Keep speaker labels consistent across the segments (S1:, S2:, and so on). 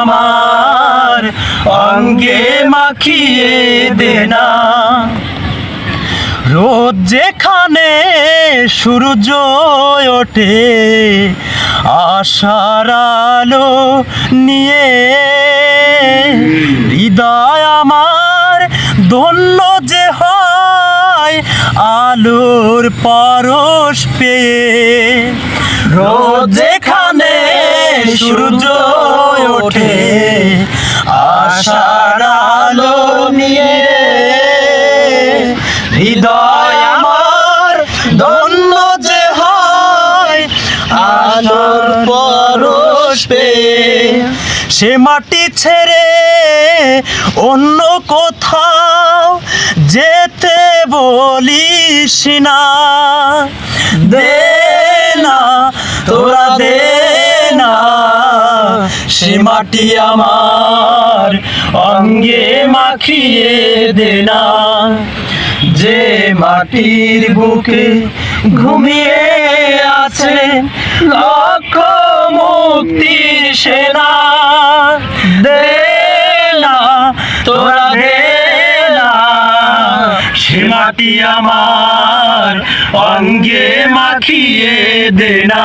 S1: আমার, অঙ্গে মাখিয়ে দে না রোদ যেখানে সূর্য ওঠে, আশার আলো নিয়ে। হৃদয় আমার ধন্য যে হয়, আলোর পরশ পেয়ে। রোদ যেখানে সূর্য হৃদয় আমার ধন্য যে হয়, আলোর পরশ সে মাটি ছেড়ে অন্য কোথাও যেতে বলিস না। দে না, তোরা দে না, সে মাটি আমার অঙ্গে মাখিয়ে দে না। যে মাটির বুকে ঘুমিয়ে আছে, লক্ষ মুক্তির সেনা দেলা তোরা দে না। সে মাটি আমার অঙ্গে মাখিয়ে দে না।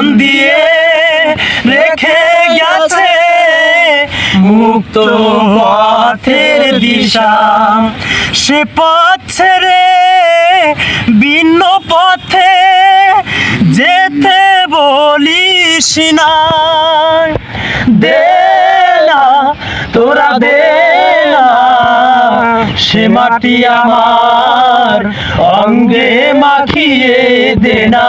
S1: জীবন দিয়ে রেখে গেছে মুক্ত পথের দিশা। সে পথ ছেড়ে ভিন্ন পথে যেতে বলিস না। দে তোরা দে সে মাটি আমার অঙ্গে মাখিয়ে দে না।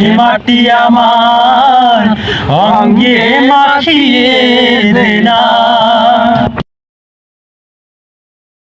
S1: সে মাটি আমার অঙ্গে মাখিয়ে দে না।